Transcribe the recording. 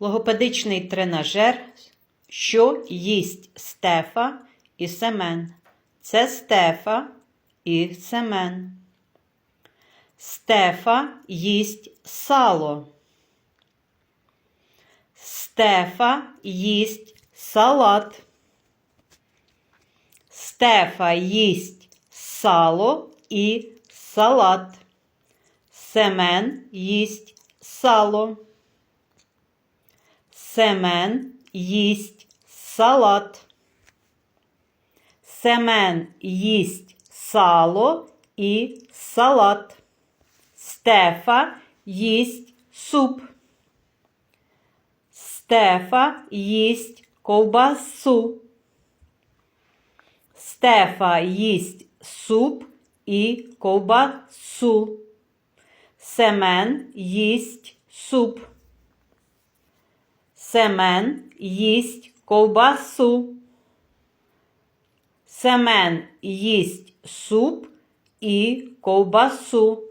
Логопедичний тренажер, що їсть Стефа і Семен. Це Стефа і Семен. Стефа їсть сало. Стефа їсть салат. Стефа їсть сало і салат. Семен їсть сало. Семен їсть салат. Семен їсть сало і салат. Стефа їсть суп. Стефа їсть ковбасу. Стефа їсть суп і ковбасу. Семен їсть суп. Семен їсть ковбасу. Семен їсть суп і ковбасу.